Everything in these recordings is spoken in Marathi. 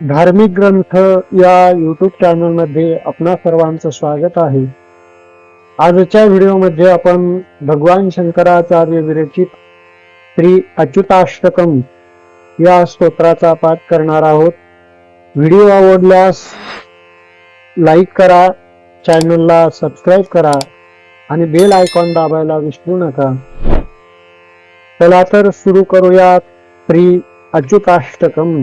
धार्मिक ग्रंथ या यूट्यूब चॅनलमध्ये आपणा सर्वांचं स्वागत आहे. आजच्या व्हिडिओमध्ये आपण भगवान शंकराचार्य विरचित श्री अच्युताष्टकम या स्तोत्राचा पाठ करणार आहोत. व्हिडिओ आवडल्यास लाईक करा चॅनलला सबस्क्राईब करा आणि बेल आयकॉन दाबायला विसरू नका. चला तर सुरू करूयात श्री अच्युताष्टकम.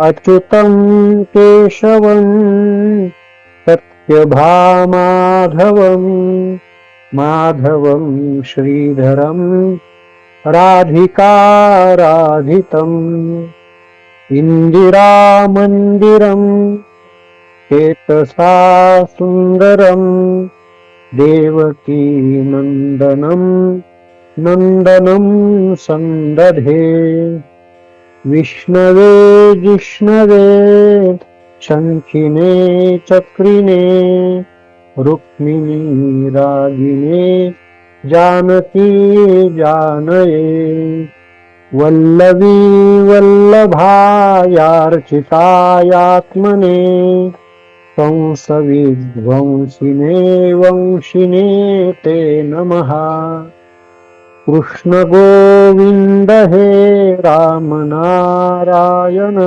अच्युतं केशवं सत्यभामाधवं माधवं श्रीधरं राधिकाराधितम् इन्दिरामन्दिरं चेतसा सुन्दरं देवकीनन्दनं नन्दनं सन्दधे। विष्णवे जिष्णवे शङ्खिने चक्रिणे रुक्मिणी रागिणे जानकी जानये वल्लवी वल्लभायार्चितायात्मने कंसविध्वंसिने वंशिने ते नमः। कृष्ण गोविंद हे राम नारायण।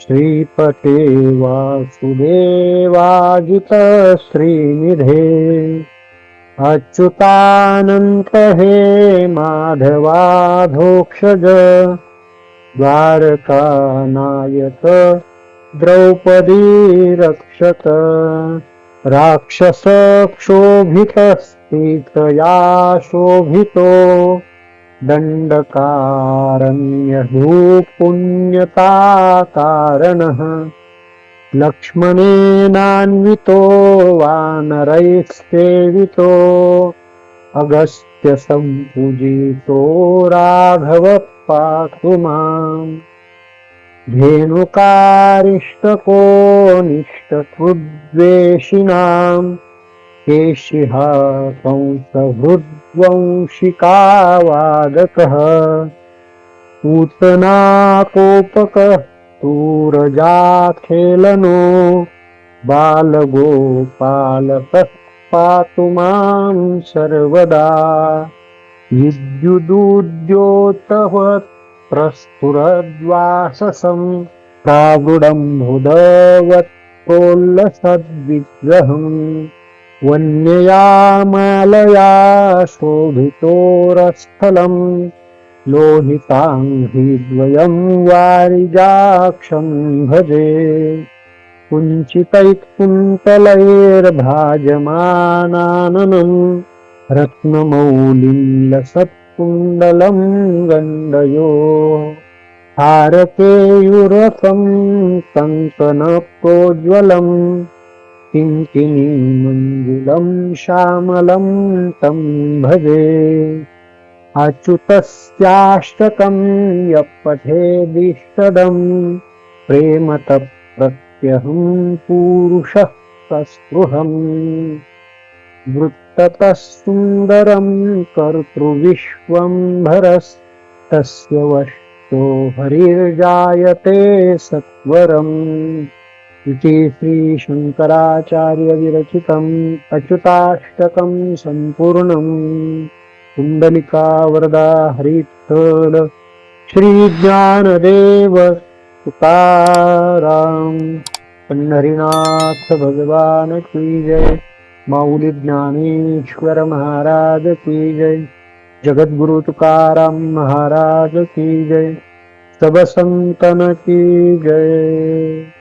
श्रीपते वासुदेवाजित श्रीनिधे। अच्युतानंत हे माधवाधोक्षज। द्वारकानायक द्रौपदी रक्षत। राक्षसक्षोभितस्तीर्थया शोभितो दण्डकारण्यभूपुण्यताकारणः लक्ष्मणेनान्वितो वानरैः अगस्त्यसम्पूजितो राघवः पातु माम्। धेनुकारिष्टको निष्ठकृद्वेषिणाम् केशिः कंसहृद्वंशिकावादकः पूतनाकोपकः सूरजाखेलनो बालगोपालकः पातु माँ सर्वदा। विद्युदुद्योतवत् प्रस्फुरद्वाससं प्रावुडम्बुदवत्कोल्लसद्विग्रहम् वन्ययामालया शोभितोरस्थलम् लोहितां हिद्वयं वारिजाक्षं भजे। कुञ्चितैकुन्तलैर्भाजमानाननं रत्नमौलिं लसत् कुण्डलं गण्डयो। हारकेयुरसं कन्तनप्रोज्वलम् किं मञ्जुलं श्यामलं तं भजे। अच्युतस्याष्टकं यपठे दिष्टदम् प्रेमतप्रत्यहं पूरुषः स्पृहम् वृत्ततः सुन्दरं कर्तृविश्वम्भरस्तस्य वश्यो हरिर्जायते सत्वरम् इति श्रीशङ्कराचार्यविरचितम् अच्युताष्टकं सम्पूर्णम्। कुण्डलिका वरदा हरित्थल श्रीज्ञानदेव तुकाराम। पंढरीनाथ भगवान की जय। माऊली ज्ञानेश्वर महाराज की जय। जगद्गुरु तुकाराम महाराज की जय। सब संतन की जय।